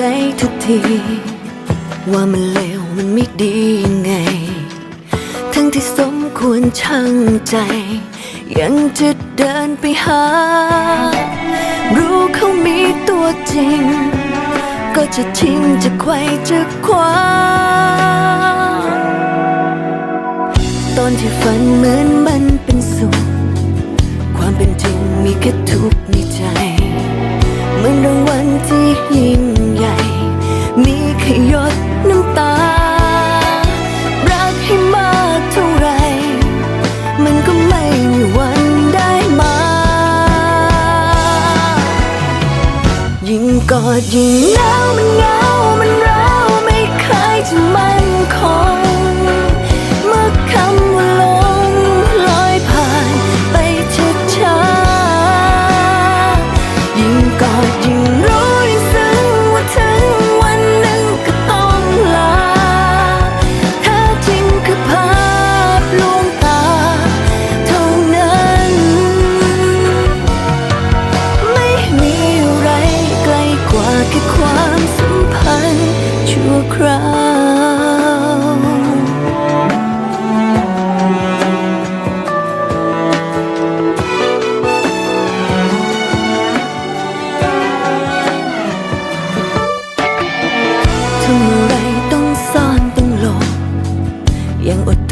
ใจทุกที ว่ามันเลวมันไม่ดียังไง ทั้งที่สมควรช่างใจ ยังจะเดินไปหา รู้เขามีตัวจริง ก็จะทิ้งจะไขว้จะคว้าตอนที่ฝันเหมือนมันเป็นสุข ความเป็นจริงมีแค่ทุกข์ในใจเหมือนรางวัลที่ยิ่ง ยิ่งกอดยิ่งหนาวมันงา yang ut.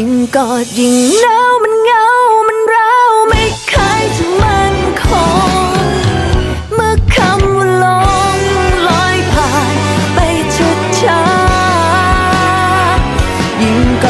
ยิ่งกอดยิ่งหนาวมันเหงา มันร้าวไม่เคยจะมั่นคงเมื่อคำว่าลงลอยผ่านไปช้าๆยิ่งก